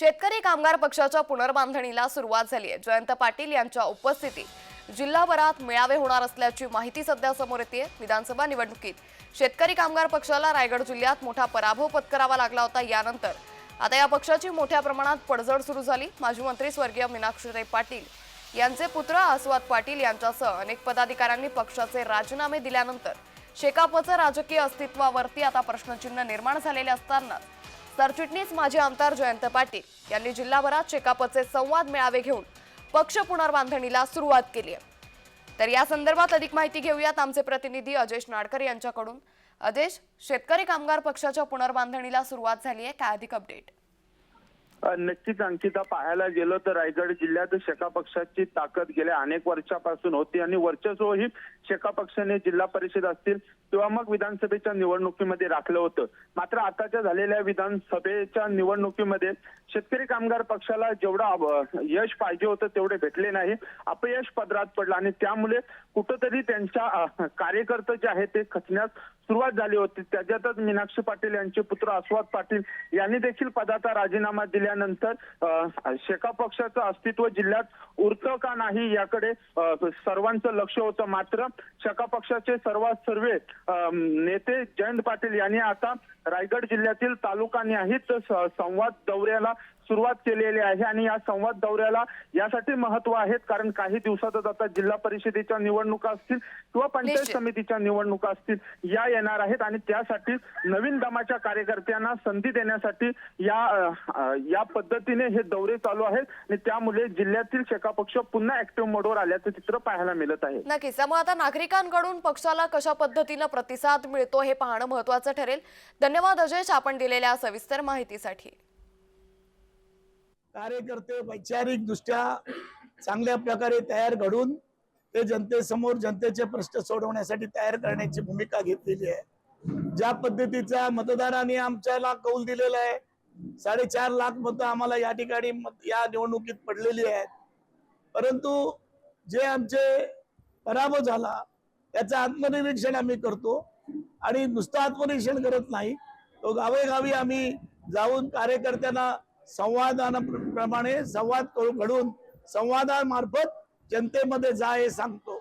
शेतकरी कामगार पक्षाच्या पुनर्बांधणीला सुरुवात झाली आहे. जयंत पाटील यांच्या उपस्थितीत जिल्हाभरात मेळावे होणार असल्याची माहिती सध्या समोर येते विधानसभा निवडणुकीत शेतकरी कामगार पक्षाला रायगड जिल्ह्यात मोठा पराभव पत्करावा लागला होता. यानंतर आता या पक्षाची मोठ्या प्रमाणात पडझड सुरू झाली. माजी मंत्री स्वर्गीय मीनाक्षीताई पाटील यांचे पुत्र आस्वाद पाटील यांच्यासह अनेक पदाधिकाऱ्यांनी पक्षाचे राजीनामे दिल्यानंतर शेकापचं राजकीय अस्तित्वावरती आता प्रश्नचिन्ह निर्माण झालेले असतानाच सरचिटणीस माजी आमदार जयंत पाटील यांनी जिल्हाभरात शेकापचे संवाद मेळावे घेऊन पक्ष पुनर्बांधणीला सुरुवात केली आहे. तर या संदर्भात अधिक माहिती घेऊयात आमचे प्रतिनिधी अजेश नाडकर यांच्याकडून. अजेश शेतकरी कामगार पक्षाच्या पुनर्बांधणीला सुरुवात झाली आहे. काय अधिक अपडेट नक्कीच अंकिता पाहायला गेलो तर रायगड जिल्ह्यात शेका पक्षाची ताकद गेल्या अनेक वर्षापासून होती आणि वर्चस्व ही शेका पक्षाने जिल्हा परिषद असतील किंवा मग विधानसभेच्या निवडणुकीमध्ये राखलं होतं. मात्र आताच्या झालेल्या विधानसभेच्या निवडणुकीमध्ये शेतकरी कामगार पक्षाला जेवढं यश पाहिजे होतं तेवढे भेटले नाही. अपयश पदरात पडलं आणि त्यामुळे कुठंतरी त्यांच्या कार्यकर्ते जे आहेत ते खचण्यास सुरुवात झाली होती. त्याच्यातच मीनाक्षी पाटील यांचे पुत्र आस्वाद पाटील यांनी देखील पदाचा राजीनामा दिला. झाल्यानंतर शेका पक्षाचं अस्तित्व जिल्ह्यात उरतं का नाही याकडे सर्वांचं लक्ष होतं. मात्र शेका पक्षाचे सर्वात सर्वे नेते जयंत पाटील यांनी आता रायगड जिल्ह्यातील तालुकांनी संवाद दौऱ्याला सुरुवात केलेली आहे आणि या संवाद दौऱ्याला यासाठी महत्त्व आहेत. कारण काही दिवसातच आता जिल्हा परिषदेच्या निवडणुका असतील किंवा पंचायत. समितीच्या निवडणुका असतील या येणार आहेत आणि त्यासाठी नवीन दमाच्या कार्यकर्त्यांना संधी देण्यासाठी या या पद्धतीने हे दौरे चालू आहेत आणि त्यामुळे जिल्ह्यातील शेका पक्ष पुन्हा ऍक्टिव्ह मोडवर आल्याचं चित्र पाहायला मिळत आहे. नक्कीच. त्यामुळे आता नागरिकांकडून पक्षाला कशा पद्धतीनं प्रतिसाद मिळतो हे पाहणं महत्वाचं ठरेल. धन्यवाद अजयश आपण दिलेल्या सविस्तर माहितीसाठी. कार्यकर्ते वैचारिक दृष्ट्या चांगल्या प्रकारे तयार घडून ते जनतेसमोर जनतेचे प्रश्न सोडवण्यासाठी तयार करण्याची भूमिका घेतलेली आहे. ज्या पद्धतीचा मतदारांनी आमच्याला कौल दिलेला आहे साडेचार लाख मतं आम्हाला या ठिकाणी या निवडणुकीत पडलेली आहेत. परंतु जे आमचे पराभव झाला त्याचं आत्मनिरीक्षण आम्ही करतो आणि नुसतं आत्मनिरीक्षण करत नाही तो गावेगावी आम्ही जाऊन कार्यकर्त्यांना संवादाप्रमाणे संवाद करून घडून संवादामार्फत जनतेमध्ये जा हे सांगतो.